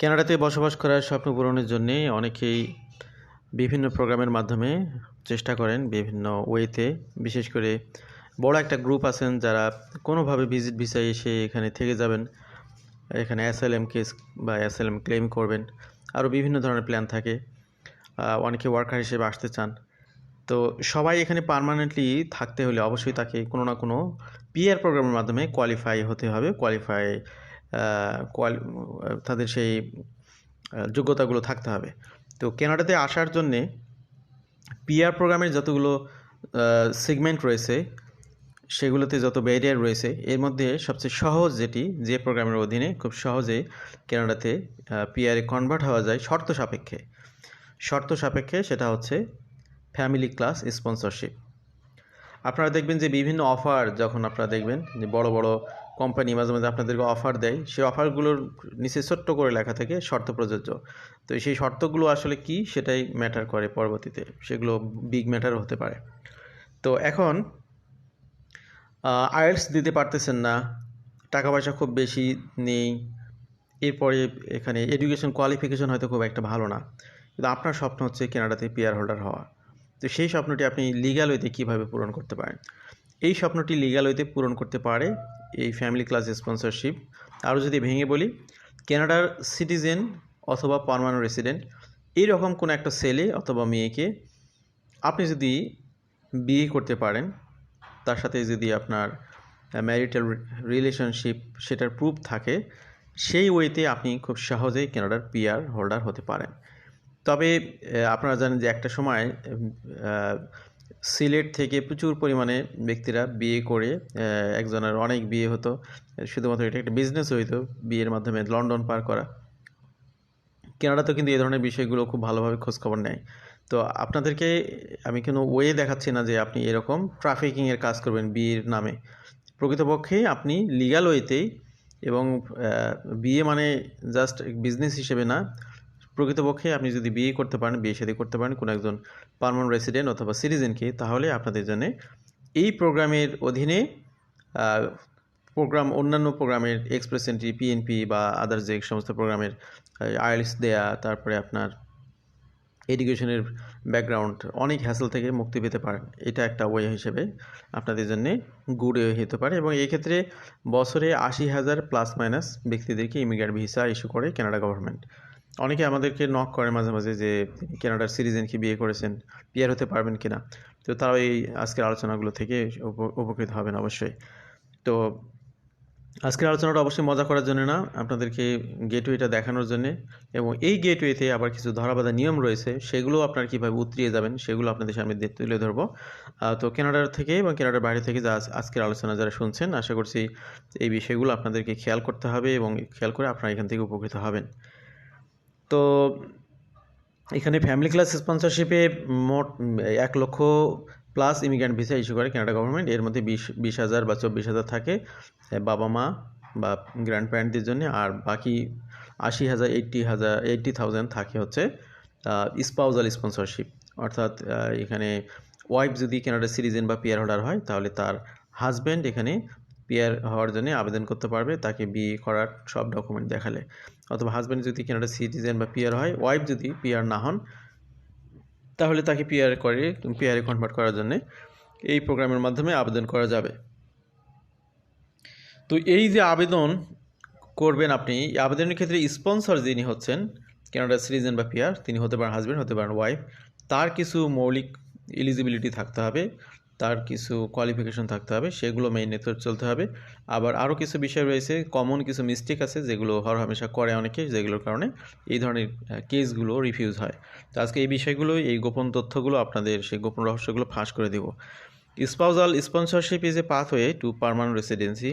কানাডাতে বসবাস করার স্বপ্ন পূরণের জন্যে অনেকেই বিভিন্ন প্রোগ্রামের মাধ্যমে চেষ্টা করেন বিভিন্ন ওয়েতে। বিশেষ করে বড় একটা গ্রুপ আছেন যারা কোনোভাবে ভিজিট ভিসায় এসে এখানে থেকে যাবেন, এখানে অ্যাসাইলেম কেস বা অ্যাসাইলেম ক্লেম করবেন। আরও বিভিন্ন ধরনের প্ল্যান থাকে। অনেকে ওয়ার্কার হিসেবে আসতে চান। তো সবাই এখানে পার্মানেন্টলি থাকতে হলে অবশ্যই তাকে কোনো না কোনো পিআর প্রোগ্রামের মাধ্যমে কোয়ালিফাই হতে হবে। কোয়ালিফাই কোয়ালি তাদের সেই যোগ্যতাগুলো থাকতে হবে। তো কানাডাতে আসার জন্যে পিআর প্রোগ্রামের যতগুলো সেগমেন্ট রয়েছে, সেগুলোতে যত ব্যারিয়ার রয়েছে, এর মধ্যে সবচেয়ে সহজ যেটি যে প্রোগ্রামের অধীনে খুব সহজেই কানাডাতে পিআরে কনভার্ট হওয়া যায় শর্ত সাপেক্ষে। শর্ত সাপেক্ষে সেটা হচ্ছে ফ্যামিলি ক্লাস স্পন্সরশিপ আপনারা দেখবেন যে বিভিন্ন অফার যখন আপনারা দেখবেন, যে বড় বড় কোম্পানি মাঝে মাঝে আপনাদেরকে অফার দেয়, সেই অফারগুলোর নিচে ছোট্ট করে লেখা থাকে শর্ত প্রযোজ্য। তো সেই শর্তগুলো আসলে কি সেটাই ম্যাটার করে পরবর্তীতে, সেগুলো বিগ ম্যাটার হতে পারে। তো এখন আইএলস দিতে পারতেছেন না টাকা পয়সা খুব বেশি নেই, এরপরে এখানে এডুকেশন কোয়ালিফিকেশন হয়তো খুব একটা ভালো না। কিন্তু আপনার স্বপ্ন হচ্ছে কেনাডাতে পিয়ার হোল্ডার হওয়া। তো সেই স্বপ্নটি আপনি লিগাল ওয়েতে কীভাবে পূরণ করতে পারেন? এই স্বপ্নটি লিগাল ওয়েতে পূরণ করতে পারে এই ফ্যামিলি ক্লাস স্পন্সরশিপ আরও যদি ভেঙে বলি কানাডার সিটিজেন অথবা পারমানেন্ট রেসিডেন্ট এইরকম কোনো একটা ছেলে অথবা মেয়েকে আপনি যদি বিয়ে করতে পারেন, তার সাথে যদি আপনার ম্যারিটাল রিলেশনশিপ সেটার প্রুফ থাকে, সেই ওয়েতে আপনি খুব সহজেই কানাডার পিআর হোল্ডার হতে পারেন। তবে আপনারা জানেন যে একটা সময় সিলেট থেকে প্রচুর পরিমাণে ব্যক্তিরা বিয়ে করে একজনের অনেক বিয়ে হতো। শুধুমাত্র এটা একটা বিজনেস হইতো, বিয়ের মাধ্যমে লন্ডন পার করা। কেনাডা তো কিন্তু এই ধরনের বিষয়গুলো খুব ভালোভাবে খোঁজখবর নেয়। তো আপনাদেরকে আমি কোনো ওয়ে দেখাচ্ছি না যে আপনি এরকম ট্রাফিকিংয়ের কাজ করবেন বিয়ের নামে। প্রকৃতপক্ষে আপনি লিগাল ওয়েতেই এবং বিয়ে মানে জাস্ট বিজনেস হিসেবে না প্রকৃতপক্ষে আপনি যদি বিয়ে করতে পারেন, বিয়ে শাদী করতে পারেন কোনো একজন পারমানেন্ট রেসিডেন্ট অথবা সিটিজেনকে তাহলে আপনাদের জন্য এই প্রোগ্রামের অধীনে প্রোগ্রাম, অন্যান্য প্রোগ্রামের এক্সপ্রেস এন্ট্রি পিএনপি বা আদার্স যে সমস্ত প্রোগ্রামের আইএলস দেয়া, তারপরে আপনার এডুকেশনের ব্যাকগ্রাউন্ড অনেক হ্যাসেল থেকে মুক্তি পেতে পারেন। এটা একটা ওয়ে হিসেবে আপনাদের জন্য গুড ওয়ে হতে পারে এবং এই ক্ষেত্রে বছরে আশি হাজার প্লাস মাইনাস ব্যক্তিদেরকে ইমিগ্রেন্ট ভিসা ইস্যু করে কানাডা গভর্নমেন্ট অনেকে আমাদেরকে নক করে মাঝে মাঝে যে, কানাডার সিটিজেনকে বিয়ে করেছেন? পিয়ার হতে পারবেন কিনা? তো তারাও এই আজকের আলোচনাগুলো থেকে উপ- উপকৃত হবেন অবশ্যই। তো আজকের আলোচনাটা অবশ্যই মজা করার জন্য না, আপনাদেরকে গেটওয়েটা দেখানোর জন্য এবং এই গেটওয়েতে আবার কিছু ধরাবাধা নিয়ম রয়েছে সেগুলো আপনারা কীভাবে উতরিয়ে যাবেন, সেগুলো আপনাদের সামনে তুলে ধরবো। তো কেনাডার থেকে এবং কেনাডার বাইরে থেকে যা আজকের আলোচনা যারা শুনছেন, আশা করছি এই বিষয়গুলো আপনাদেরকে খেয়াল করতে হবে এবং খেয়াল করে আপনারা এখান থেকে উপকৃত হবেন। তো এখানে ফ্যামিলি ক্লাস স্পন্সরশিপে মোট এক লক্ষ প্লাস ইমিগ্রেন্ট ভিসা ইস্যু করে কানাডা গভর্নমেন্ট এর মধ্যে বিশ বিশ হাজার বা চব্বিশ হাজার থাকে বাবা মা বা গ্র্যান্ড প্যারেন্টদের জন্য। আর বাকি আশি হাজার এইট্টি হাজার এইট্টি থাউজেন্ড থাকে হচ্ছে স্পাউজাল স্পন্সরশিপ অর্থাৎ এখানে ওয়াইফ যদি কানাডার সিটিজেন বা পিয়ার হোল্ডার হয়, তাহলে তার হাজব্যান্ড এখানে পিয়ার হওয়ার জন্য আবেদন করতে পারবে তাকে বিয়ে করার সব ডকুমেন্ট দেখালে। অথবা হাজব্যান্ড যদি কানাডার সিটিজেন বা পিয়ার হয় ওয়াইফ যদি পিয়ার না হন, তাহলে তাকে পিয়ার করে পিয়ারে কনভার্ট করার জন্য এই প্রোগ্রামের মাধ্যমে আবেদন করা যাবে। তো এই যে আবেদন করবেন আপনি আবেদনের ক্ষেত্রে স্পন্সর যিনি হচ্ছেন কানাডার সিটিজেন বা পিয়ার তিনি হতে পারেন হাজব্যান্ড হতে পারেন ওয়াইফ তার কিছু মৌলিক এলিজিবিলিটি থাকতে হবে। তার কিছু কোয়ালিফিকেশন থাকতে হবে, সেগুলো মেইন তো চলতে হবে। আবার আরও কিছু বিষয় রয়েছে কমন কিছু মিস্টেক আছে, যেগুলো হর হামেশা করে অনেকে, যেগুলোর কারণে এই ধরনের কেসগুলো রিফিউজ হয়। তো আজকে এই বিষয়গুলো এই গোপন তথ্যগুলো আপনাদের, সেই গোপন রহস্যগুলো ফাঁস করে দেব। Spousal sponsorship is a pathway to permanent residency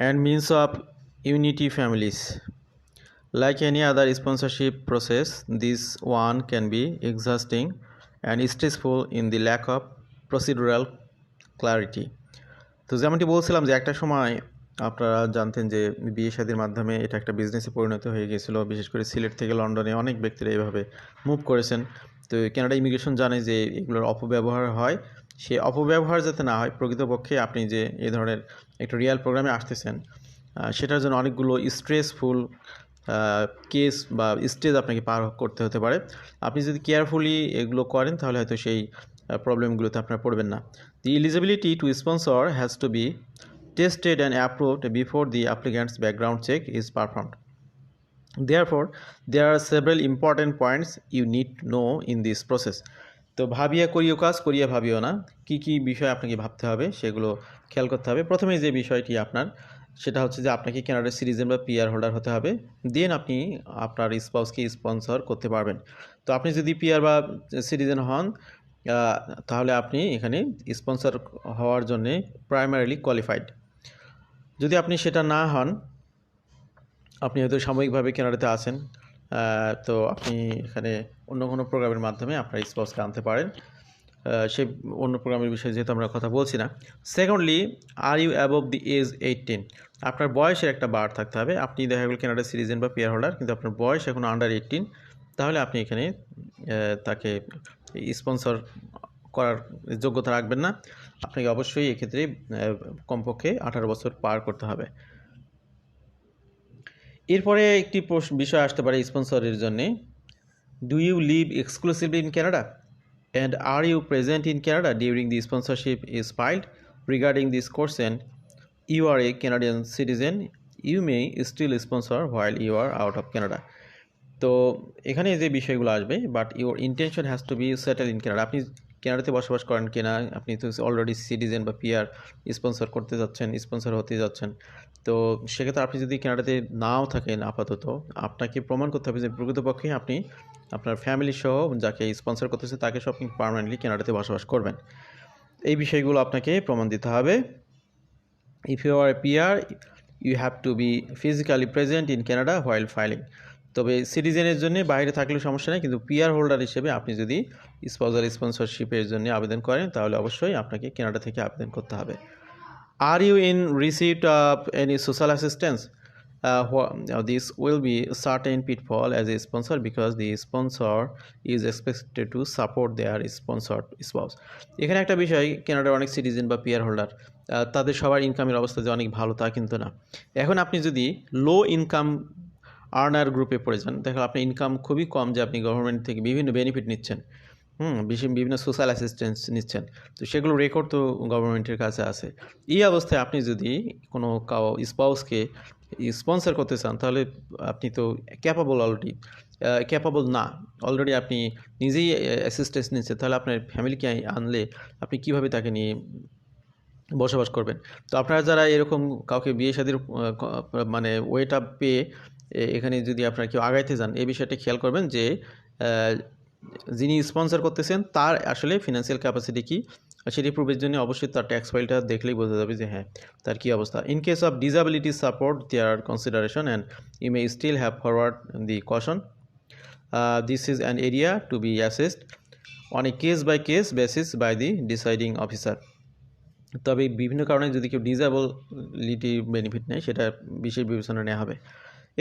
and means of unity families. Like any other sponsorship process, this one can be exhausting and stressful in the lack of procedural clarity. তো যেমনটি বলছিলাম যে একটা সময় আপনারা জানতেন যে বিয়ে শাদীর মাধ্যমে এটা একটা বিজনেসে পরিণত হয়ে গিয়েছিল বিশেষ করে সিলেট থেকে লন্ডনে অনেক ব্যক্তিরা এইভাবে মুভ করেছেন তো কানাডা ইমিগ্রেশন জানে যে এগুলোর অপব্যবহার হয় সে অপব্যবহার যাতে না হয় প্রকৃতপক্ষে আপনি যে এ ধরনের একটা রিয়েল প্রোগ্রামে আসতেছেন সেটার জন্য অনেকগুলো স্ট্রেসফুল কেস বা স্টেজ আপনাকে পার করতে হতে পারে আপনি যদি কেয়ারফুলি এগুলো করেন তাহলে হয়তো সেই প্রবলেমগুলোতে আপনারা পড়বেন না the eligibility to sponsor has to be and approved before the applicant's background check is performed. Therefore, there are several important points you need to know in this process. তো ভাবিয়া করিও কাজ, করিয়া ভাবিও না। কি কি বিষয় আপনাকে ভাবতে হবে সেগুলো খেয়াল করতে হবে। প্রথমে যে বিষয়টি আপনার, সেটা হচ্ছে যে আপনাকে কানাডার সিটিজেন বা পিআর হোল্ডার হতে হবে। দেন আপনি আপনার স্পাউসকে স্পন্সর করতে পারবেন। তো আপনি যদি পিআর বা সিটিজেন হন তাহলে আপনি এখানে স্পন্সর হওয়ার জন্যে প্রাইমারিলি কোয়ালিফাইড যদি আপনি সেটা না হন, আপনি হয়তো সাময়িকভাবে কেনাডাতে আছেন। তো আপনি এখানে অন্য কোনো প্রোগ্রামের মাধ্যমে আপনার স্পাউসকে আনতে পারেন। সে অন্য প্রোগ্রামের বিষয়ে যেহেতু আমরা কথা বলছি না। Secondly are you above the age eighteen আপনার বয়সের একটা বার থাকতে হবে। আপনি দেখা গেল কেনাডা সিটিজেন বা পেয়ার হোল্ডার কিন্তু আপনার বয়স এখন আন্ডার এইটিন তাহলে আপনি এখানে তাকে স্পন্সর করার যোগ্যতা রাখবেন না। আপনাকে অবশ্যই এক্ষেত্রে কমপক্ষে আঠারো বছর পার করতে হবে। এরপরে একটি বিষয় আসতে পারে স্পন্সরের জন্যে। Do you live exclusively in Canada and are you present in Canada during the sponsorship is filed regarding this concern you are a Canadian citizen you may still sponsor while you are out of Canada তো এখানে যে বিষয়গুলো আসবে but your intention has to be settle in Canada আপনি কানাডাতে বসবাস করেন কিনা, আপনি তো অলরেডি সিটিজেন বা পিয়ার স্পন্সর করতে যাচ্ছেন স্পন্সর হতে যাচ্ছেন তো সেক্ষেত্রে আপনি যদি কানাডাতে নাও থাকেন আপাতত, আপনাকে প্রমাণ করতে হবে যে প্রকৃতপক্ষে আপনি আপনার ফ্যামিলি সহ যাকে স্পন্সর করতেছে তাকে সব পারমানেন্টলি কানাডাতে বসবাস করবেন। এই বিষয়গুলো আপনাকে প্রমাণ দিতে হবে। If you are PR you have to be physically present in Canada while filing. তবে সিটিজেনের জন্য বাইরে থাকলেও সমস্যা নেই, কিন্তু পিআর হোল্ডার হিসেবে আপনি যদি স্পজার স্পন্সরশিপের জন্য আবেদন করেন, তাহলে অবশ্যই আপনাকে কেনাডা থেকে আবেদন করতে হবে। Are you in receipt of any social assistance this will be certain pitfall as a sponsor because the sponsor is expected to support their sponsored spouse. এখানে একটা বিষয় কানাডার অনেক সিটিজেন বা পিয়ার হোল্ডার তাদের সবার ইনকামের অবস্থা যে অনেক ভালো তা কিন্তু না। এখন আপনি যদি লো ইনকাম আর্নার গ্রুপে পড়ে যান, দেখো আপনার ইনকাম খুবই কম যে আপনি গভর্নমেন্ট থেকে বিভিন্ন বেনিফিট নিচ্ছেন। হুম বিভিন্ন সোশ্যাল অ্যাসিস্ট্যান্স নিচ্ছেন। তো সেগুলো রেকর্ড তো গভর্নমেন্টের কাছে আছে। এই অবস্থায় আপনি যদি কোনো কাউ স্পাউসকে স্পন্সর করতে চান, তাহলে আপনি তো ক্যাপাবল অলরেডি ক্যাপাবল না। অলরেডি আপনি নিজেই অ্যাসিস্ট্যান্স নিচ্ছেন, তাহলে আপনার ফ্যামিলিকে আনলে আপনি কীভাবে তাকে নিয়ে বসবাস করবেন? তো আপনারা যারা এরকম কাউকে বিয়ে শাদির মানে ওয়েট আপ পেয়ে এখানে যদি আপনারা কেউ আগাইতে যান, এই বিষয়টা খেয়াল করবেন যে যিনি স্পন্সর করতেছেন, তার আসলে ফিনান্সিয়াল ক্যাপাসিটি কি? আর সেটি প্রুভের জন্য অবশ্যই তার ট্যাক্স ফাইলটা দেখলেই বোঝা যাবে যে হ্যাঁ তার কী অবস্থা। In case of disability support there consideration and you may still have forward the caution this is an area to be assessed on a case by case basis by the deciding officer তবে বিভিন্ন কারণে যদি কেউ ডিসেবলিটি benefit নেয়, সেটা বিশেষ বিবেচনা নেওয়া হবে।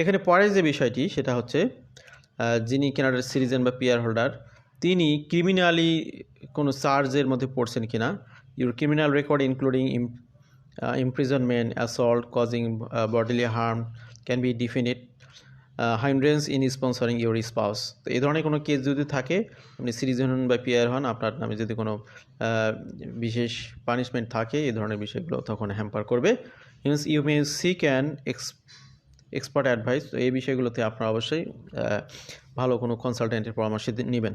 এখানে পরের যে বিষয়টি, সেটা হচ্ছে যিনি কেনাডার সিটিজেন বা পিয়ার হোল্ডার তিনি ক্রিমিনালি কোনো চার্জের মধ্যে পড়ছেন কিনা? Your criminal record including imprisonment assault causing uh, bodily harm can be definite hindrance in sponsoring your spouse তো এই ধরনের কোনো কেস যদি থাকে আপনি সিটিজেন হন বা পিয়ার হন আপনার নামে যদি কোনো বিশেষ পানিশমেন্ট থাকে এই ধরনের বিষয়গুলো তখন হ্যাম্পার করবে। Means you may see can ex expert advice এই বিষয়গুলোতে আপনারা অবশ্যই ভালো কোনো কনসালটেন্টের পরামর্শ নেবেন।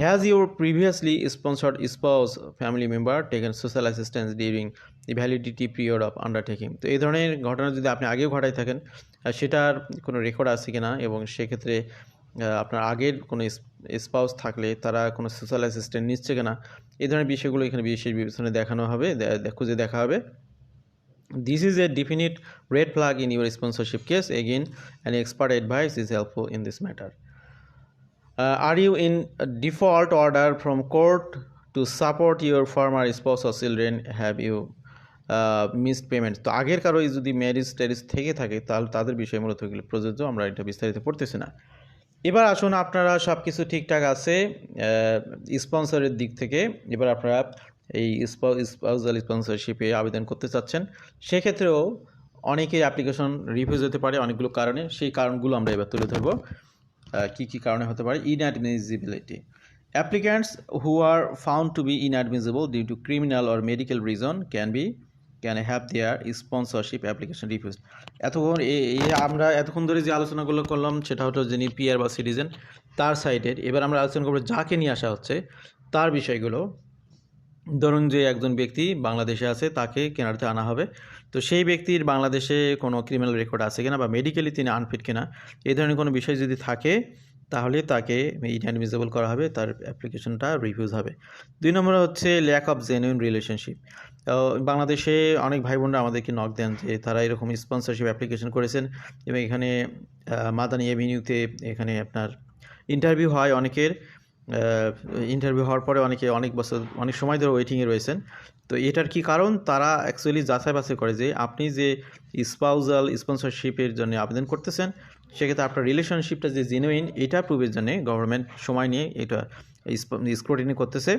Has your previously sponsored spouse family member taken social assistance during the validity period of undertaking তো এই ধরনের ঘটনা যদি আপনি আগেও ঘটাই থাকেন সেটার কোনো রেকর্ড আছে কিনা এবং সেক্ষেত্রে আপনার আগের কোনো স্পাউস থাকলে তারা কোনো সোশ্যাল অ্যাসিস্ট্যান্ট নিচ্ছে কিনা, এই ধরনের বিষয়গুলো এখানে বিশেষ বিবেচনায় দেখানো হবে খুঁজে দেখা হবে। This is a definite red flag in your sponsorship case. Again, an expert advice is helpful in this matter. Uh, are you in a default order from court to support your former spouse or children? Have you uh, missed payment? তো আগের কারোই যদি marriage ট্যারেজ থেকে থাকে তাহলে তাদের বিষয়ে মূলত এগুলো প্রযোজ্য আমরা এটা বিস্তারিত পড়তেছি না এবার আসুন আপনারা সব কিছু ঠিকঠাক আছে স্পন্সরের দিক থেকে এবার আপনারা এই স্পাউজাল স্পন্সরশিপে আবেদন করতে চাচ্ছেন। সেক্ষেত্রেও অনেকের অ্যাপ্লিকেশন রিফিউজ হতে পারে অনেকগুলো কারণে। সেই কারণগুলো আমরা এবার তুলে ধরবো। কী কী কারণে হতে পারে? Inadmissibility applicants who are found to be inadmissible due to criminal or medical reason can be can have their sponsorship application refuse এতক্ষণ এই আমরা এতক্ষণ ধরে যে আলোচনাগুলো করলাম, সেটা হলো যিনি পিয়ার বা সিটিজেন তার সাইডের এবার আমরা আলোচনা করব যাকে নিয়ে আসা হচ্ছে, তার বিষয়গুলো। ধরুন যে একজন ব্যক্তি বাংলাদেশে আছে, তাকে কেনাডাতে আনা হবে। তো সেই ব্যক্তির বাংলাদেশে কোনো ক্রিমিনাল রেকর্ড আছে কিনা বা মেডিকেলি তিনি আনফিট কিনা এই ধরনের কোনো বিষয় যদি থাকে, তাহলে তাকে ইনঅ্যাডমিসেবল করা হবে, তার অ্যাপ্লিকেশনটা রিফিউজ হবে। দুই নম্বর হচ্ছে ল্যাক অফ জেনুইন রিলেশনশিপ বাংলাদেশে অনেক ভাই বোনরা আমাদেরকে নক দেন যে তারা এরকম স্পন্সরশিপ অ্যাপ্লিকেশন করেছেন এবং এখানে মাদানি এভিনিউতে এখানে আপনার ইন্টারভিউ হয় অনেকের। ইন্টারভিউ হওয়ার পরে অনেকে অনেক বছর, অনেক সময় ধরে ওয়েটিংয়ে রয়েছেন। তো এটার কি কারণ? তারা অ্যাকচুয়ালি যাচাই বাছাই করে যে আপনি যে স্পাউজাল স্পন্সরশিপের জন্য আবেদন করতেছেন, সেক্ষেত্রে আপনার রিলেশনশিপটা যে জেনুইন এটা প্রুভের জন্য গভর্নমেন্ট সময় নিয়ে এটা স্ক্রুটিনি করতেছে।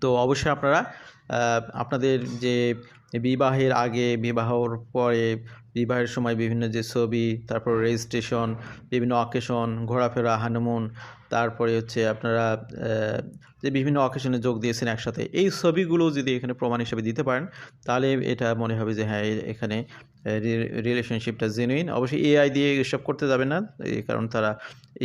তো অবশ্যই আপনারা আপনাদের যে বিবাহের আগে বিবাহর পরে বিবাহের সময় বিভিন্ন যে ছবি, তারপর রেজিস্ট্রেশন বিভিন্ন অকেশন ঘোরাফেরা হানুমুন তারপরে হচ্ছে আপনারা যে বিভিন্ন অকেশনে যোগ দিয়েছেন একসাথে, এই ছবিগুলো যদি এখানে প্রমাণ হিসেবে দিতে পারেন, তাহলে এটা মনে হবে যে হ্যাঁ এখানে রিলেশনশিপটা জেনুইন অবশ্যই এআই দিয়ে এসব করতে যাবেন না এই কারণ তারা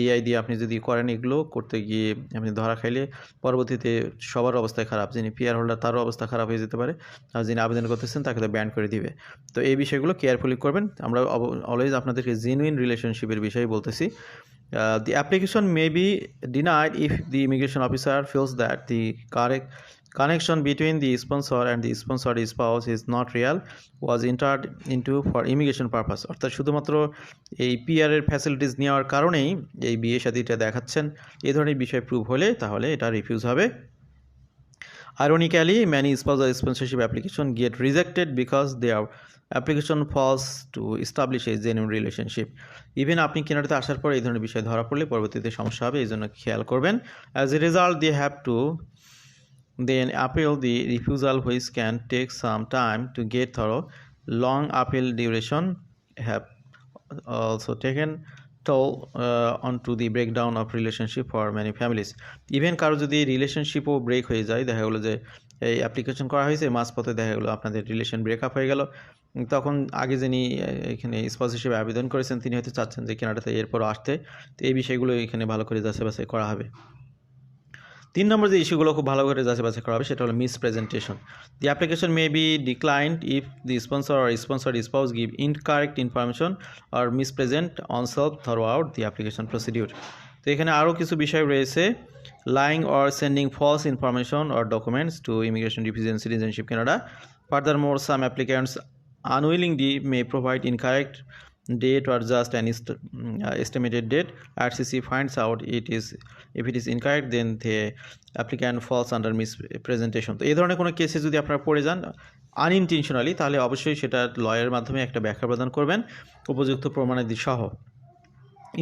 এআই দিয়ে আপনি যদি করেন এগুলো, করতে গিয়ে আপনি ধরা খাইলে পরবর্তীতে সবার অবস্থায় খারাপ, যিনি পিয়ার হোল্ডার তারও অবস্থা খারাপ হয়ে যেতে পারে, আর যিনি আবেদন করতেছেন তাকে তো ব্যান করে দিবে। তো এই বিষয়গুলো কেয়ারফুলি ক্লিক করবেন। আমরা অলওয়েজ আপনাদেরকে জেনুইন রিলেশনশিপের বিষয়ে বলতেছি। The application may be denied if the immigration officer feels that the correct connection between the sponsor and the sponsor is powers is not real was entered into for immigration purpose অর্থাৎ শুধুমাত্র এই পিআরের facilities নেওয়ার কারণেই এই বিয়ে সাথীটা দেখাচ্ছেন। এ ধরনের বিষয় প্রুভ হলে তাহলে এটা রিফিউজ হবে। ironically, many sponsor sponsorship application get rejected because their application falls to establish এই জেনুইন রিলেশনশিপ ইভেন আপনি কেনারতে আসার পর এই ধরনের বিষয় ধরা পড়লে পরবর্তীতে সমস্যা হবে, এই জন্য খেয়াল করবেন। As a result they have to then appeal the refusal which can take some time to get ধরো long appeal duration have also taken toll uh, onto the breakdown of relationship for many families. Even কারও যদি রিলেশনশিপও break হয়ে যায় দেখা গেলো যে এই application করা হয়েছে মাঝপথে দেখা গেলো আপনাদের রিলেশন ব্রেকআপ হয়ে গেল তখন আগে যিনি এখানে স্পজ হিসেবে আবেদন করেছেন তিনি হয়তো চাচ্ছেন যে কেনাডাতে এরপর আসতে। তো এই বিষয়গুলো এখানে ভালো করে যাচাই বাছাই করা হবে। তিন নম্বর যে ইস্যুগুলো খুব ভালো করে যাচাই বাছাই করা হবে, সেটা হলো mis presentation the application may be declined if the sponsor or sponsor spouse give incorrect information or mis present on throughout the application procedure তো এখানে আরও কিছু বিষয় রয়েছে lying or sending false information or documents to immigration citizenship Canada furthermore some applicants unwillingly may provide incorrect date or just an est- mm, uh, estimated date rcc finds out it is if it is incorrect then the applicant falls under mispresentation তো এই ধরনের কোনো কেসে যদি আপনারা পড়ে যান unintentionally তাহলে অবশ্যই সেটা লয়ের মাধ্যমে একটা ব্যাখ্যা প্রদান করবেন উপযুক্ত প্রমাণাদি সহ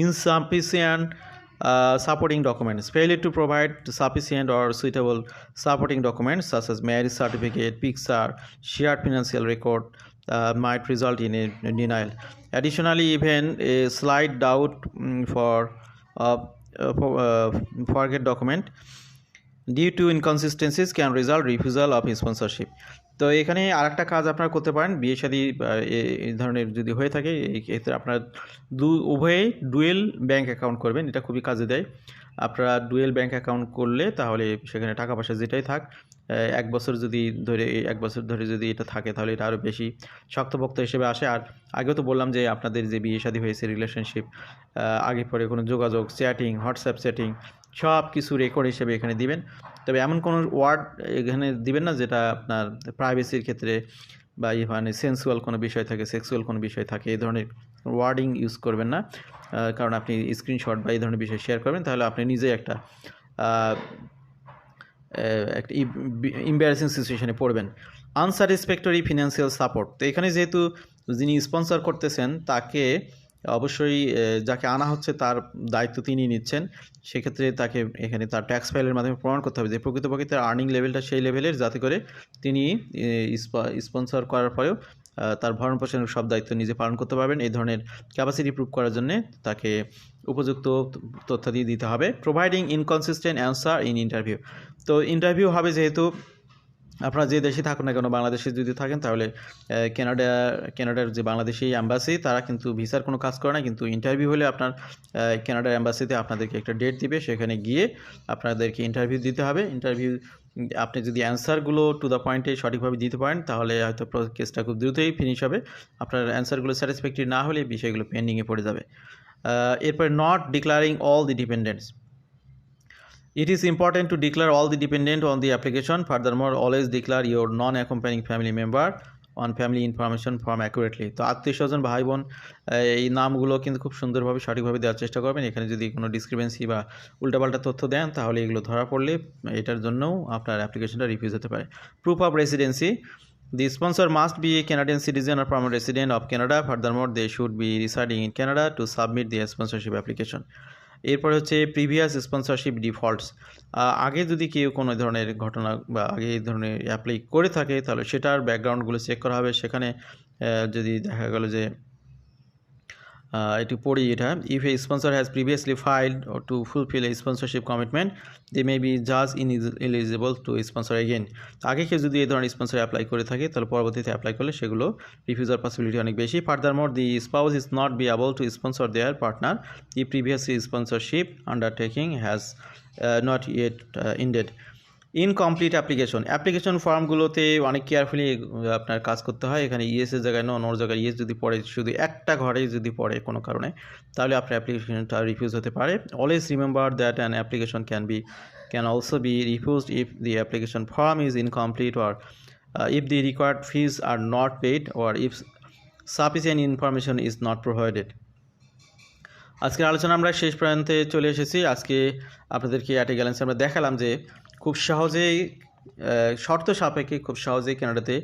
insufficient uh, supporting documents failure to provide sufficient or suitable supporting documents such as marriage certificate picture shared financial record uh, might result in a denial. Additionally even a slight doubt mm, for uh, uh, for, uh, forget document due to inconsistencies can result refusal of sponsorship তো এখানে আরেকটা কাজ আপনারা করতে পারেন বিয়ে শাদী এই ধরনের যদি হয়ে থাকে এই ক্ষেত্রে আপনারা দু উভয়েই ডুয়েল ব্যাংক অ্যাকাউন্ট করবেন এটা খুবই কাজে দেয়। আপনারা ডুয়েল ব্যাংক অ্যাকাউন্ট করলে তাহলে সেখানে টাকা পয়সা যেটাই থাক এক বছর যদি ধরে, এক বছর ধরে যদি এটা থাকে, তাহলে এটা আরও বেশি শক্তপোক্ত হিসেবে আসে। আর আগেও তো বললাম যে আপনাদের যে বিয়ে শাদী হয়েছে রিলেশনশিপ আগে পরে কোনো যোগাযোগ চ্যাটিং হোয়াটসঅ্যাপ চ্যাটিং সব কিছু রেকর্ড হিসেবে এখানে দিবেন। তবে এমন কোনো ওয়ার্ড এখানে দিবেন না যেটা আপনার প্রাইভেসির ক্ষেত্রে বা মানে সেন্সুয়াল কোনো বিষয় থাকে সেক্সুয়াল কোনো বিষয় থাকে, এই ধরনের ওয়ার্ডিং ইউজ করবেন না। কারণ আপনি স্ক্রিনশট বা এই ধরনের বিষয় শেয়ার করবেন, তাহলে আপনি নিজেই একটা একটা ইম্বারেসিং সিচুয়েশনে পড়বেন। আনস্যাটিসফ্যাক্টরি ফিনান্সিয়াল সাপোর্ট তো এখানে যেহেতু যিনি স্পন্সর করতেছেন, তাকে অবশ্যই যাকে আনা হচ্ছে তার দায়িত্ব তিনি নিচ্ছেন। সেক্ষেত্রে তাকে এখানে তার ট্যাক্স ফাইলের মাধ্যমে প্রমাণ করতে হবে যে প্রকৃতপক্ষে তার আর্নিং লেভেলটা সেই লেভেলের যাতে করে তিনি স্পন্সর করার পরেও তার ভরণ পোষণের সব দায়িত্ব নিজে পালন করতে পারবেন। এই ধরনের ক্যাপাসিটি প্রুভ করার জন্য তাকে উপযুক্ত তথ্য দিয়ে দিতে হবে। Providing inconsistent answer in interview তো ইন্টারভিউ হবে যেহেতু আপনারা যে দেশে থাকুন না কেন বাংলাদেশে যদি থাকেন তাহলে আহ, কানাডা কানাডার যে বাংলাদেশি অ্যাম্বাসি তারা কিন্তু ভিসার কোনো কাজ করে না কিন্তু ইন্টারভিউ হলে আপনার আহ, কানাডার অ্যাম্বাসিতে আপনাদেরকে একটা ডেট দিবে সেখানে গিয়ে আপনাদেরকে ইন্টারভিউ দিতে হবে। ইন্টারভিউ আপনি যদি অ্যান্সারগুলো টু দ্য পয়েন্টে সঠিকভাবে দিতে পারেন তাহলে হয়তো কেসটা খুব দ্রুতই ফিনিশ হবে। আপনার অ্যান্সারগুলো স্যাটিসফ্যাক্টরি না হলে বিষয়গুলো পেন্ডিংয়ে পড়ে যাবে। এরপর not declaring all the dependents It is important to declare all the dependent on the application. Furthermore, always declare your non-accompanying family member on family information form accurately. তো আত্মীয় স্বজন ভাই বোন এই নামগুলো কিন্তু খুব সুন্দরভাবে সঠিকভাবে দেওয়ার চেষ্টা করবেন এখানে যদি কোনো ডিসক্রিপেন্সি বা উল্টাপাল্টা তথ্য দেন তাহলে এগুলো ধরা পড়লে এটার জন্যও আপনার অ্যাপ্লিকেশনটা রিফিউজ হতে পারে proof of residency The sponsor must be a Canadian citizen or permanent resident of Canada. Furthermore, they should be residing in Canada to submit the sponsorship application. এরপর হচ্ছে প্রিভিয়াস স্পন্সরশিপ ডিফল্টস আগে যদি কেউ কোনো ধরনের ঘটনা বা আগে এই ধরনের অ্যাপ্লাই করে থাকে, তাহলে সেটার ব্যাকগ্রাউন্ডগুলো চেক করা হবে। সেখানে যদি দেখা গেল যে একটু পড়ি এটা। If a sponsor has previously failed to fulfil a sponsorship commitment they may be জাজ ineligible to sponsor again আগে কেউ যদি এই ধরনের স্পন্সর অ্যাপ্লাই করে থাকে, তাহলে পরবর্তীতে অ্যাপ্লাই করলে সেগুলো রিফিউজার পসিবিলিটি অনেক বেশি। Furthermore the spouse is not be able to sponsor their partner the previous sponsorship undertaking has not yet ended incomplete application application ফর্মগুলোতে অনেক কেয়ারফুলি আপনার কাজ করতে হয়। এখানে ইএসের জায়গায় নন ওর জায়গায় ইএস যদি পড়ে, শুধু একটা ঘরে যদি পড়ে কোনো কারণে, তাহলে আপনার অ্যাপ্লিকেশনটা রিফিউজ হতে পারে। Always remember that an application can be can also be refused if the application form is incomplete or if the required fees are not paid or if sufficient information is not provided আজকের আলোচনা আমরা শেষ প্রান্তে চলে এসেছি। আজকে আপনাদেরকে অ্যাটে গ্যালেন্সে আমরা দেখালাম যে খুব সহজেই শর্ত সাপেক্ষে খুব সহজেই কানাডাতে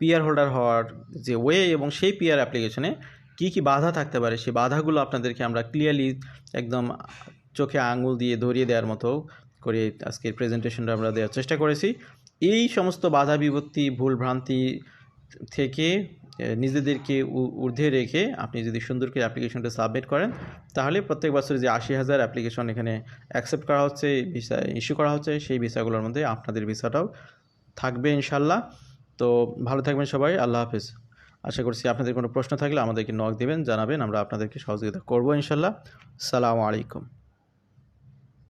পিয়ার হোল্ডার হওয়ার যে ওয়ে এবং সেই পিয়ার অ্যাপ্লিকেশনে কী কী বাধা থাকতে পারে, সেই বাধাগুলো আপনাদেরকে আমরা ক্লিয়ারলি একদম চোখে আঙুল দিয়ে ধরিয়ে দেওয়ার মতো করে আজকের প্রেজেন্টেশনটা আমরা দেওয়ার চেষ্টা করেছি। এই সমস্ত বাধা বিপত্তি, ভুল ভ্রান্তি থেকে নিজেদেরকে ঊর্ধ্বে রেখে আপনি যদি সুন্দর করে অ্যাপ্লিকেশনটা সাবমিট করেন, তাহলে প্রত্যেক বছর যে আশি হাজার অ্যাপ্লিকেশন এখানে অ্যাকসেপ্ট করা হচ্ছে ভিসা ইস্যু করা হচ্ছে, সেই ভিসাগুলোর মধ্যে আপনাদের ভিসাটাও থাকবে ইনশাল্লাহ। তো ভালো থাকবেন সবাই, আল্লাহ হাফিজ। আশা করছি আপনাদের কোনো প্রশ্ন থাকলে আমাদেরকে নক দেবেন, জানাবেন, আমরা আপনাদেরকে সহযোগিতা করব ইনশাল্লাহ। সালামু আলাইকুম।